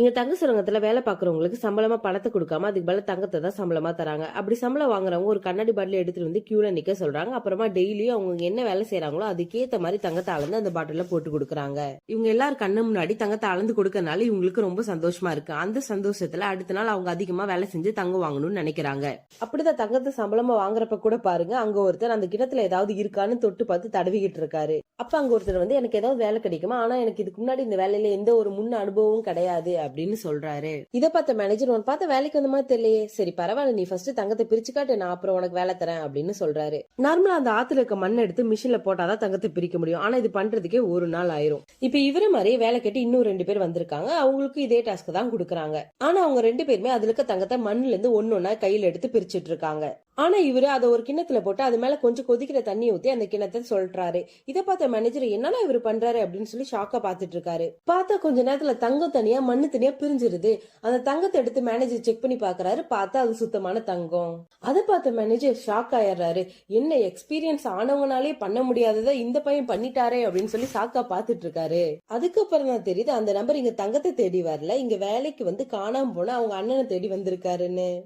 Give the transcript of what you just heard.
இங்க தங்க சுரங்கத்துல வேலை பாக்குறவங்களுக்கு சம்பளமா பணத்தை கொடுக்காம அதுக்கு பல தங்கத்தை தான் சம்பளமா தராங்க. அப்படி சம்பளம் வாங்குறவங்க ஒரு கண்ணாடி பாட்டில் எடுத்துட்டு வந்து கியூல நிக்க சொல்றாங்க. அப்புறமா டெய்லியும் அவங்க என்ன வேலை செய்யறாங்களோ அதுக்கேத்த மாதிரி தங்கத்தை அளந்து அந்த பாட்டில போட்டு கொடுக்குறாங்க. இவங்க எல்லாரும் கண்ணு முன்னாடி தங்கத்தை அளந்து கொடுக்கறனால இவங்களுக்கு ரொம்ப சந்தோஷமா இருக்கு. அந்த சந்தோஷத்துல அடுத்த நாள் அவங்க அதிகமா வேலை செஞ்சு தங்கம் வாங்கணும்னு நினைக்கிறாங்க. அப்படிதான் தங்கத்தை சம்பளமா வாங்குறப்ப கூட பாருங்க அங்க ஒருத்தர் அந்த கிணத்துல ஏதாவது இருக்கான்னு தொட்டு பார்த்து தடவிக்கிட்டு இருக்காரு. அப்ப அங்க ஒருத்தர் வந்து எனக்கு ஏதாவது வேலை கிடைக்குமா? ஆனா எனக்கு இதுக்கு முன்னாடி இந்த வேலையில எந்த ஒரு முன் அனுபவமும் கிடையாது அப்படின்னு சொல்றாரு. இத பார்த்த மேனேஜர் உன் பார்த்த வேலைக்கு வந்த மாதிரி தெரியலையே. சரி பரவாயில்ல நீ ஃபர்ஸ்ட் தங்கத்தை பிரிச்சு காட்டு நான் அப்புறம் உனக்கு வேலை தரேன் அப்படின்னு சொல்றாரு. நார்மலா அந்த ஆத்துல இருக்க மண் எடுத்து மிஷின்ல போட்டாதான் தங்கத்தை பிரிக்க முடியும். ஆனா இது பண்றதுக்கே ஒரு நாள் ஆயிரும். இப்ப இவரே மாதிரியே வேலை கேட்டு இன்னும் ரெண்டு பேர் வந்திருக்காங்க. அவங்களுக்கு இதே டாஸ்க் தான் கொடுக்குறாங்க. ஆனா அவங்க ரெண்டு பேருமே அதுல இருக்க தங்கத்தை மண்ணுல இருந்து ஒன்னொன்னா கையில எடுத்து பிரிச்சுட்டு இருக்காங்க. ஆனா இவரு அதை ஒரு கிண்ணத்துல போட்டு அது மேல கொஞ்சம் கொதிக்கிற தண்ணி ஊத்தி அந்த கிண்ணத்தை சொல்றாரு. இதை பார்த்த மேனேஜர் என்னன்னா இவர் பண்றாரு? அப்படின்னு சொல்லி ஷாக்கா பாத்துட்டு இருக்காரு. பார்த்தா கொஞ்ச நேரத்துல தங்கம் தனியா மண்ணு தனியா பிரிஞ்சிருது. அந்த தங்கத்தை எடுத்து மேனேஜர் செக் பண்ணி பாக்குறாரு பார்த்தா அது சுத்தமான தங்கம். அதை பார்த்த மேனேஜர் ஷாக் ஆயிடுறாரு. என்ன எக்ஸ்பீரியன்ஸ் ஆனவங்கனாலே பண்ண முடியாததை இந்த பையன் பண்ணிட்டாரே அப்படின்னு சொல்லி ஷாக்கா பாத்துட்டு இருக்காரு. அதுக்கப்புறம் தான் தெரியுது அந்த நம்பர் இங்க தங்கத்தை தேடி வரல. இங்க வேலைக்கு வந்து காணாம போன அவங்க அண்ணனை தேடி வந்திருக்காருன்னு.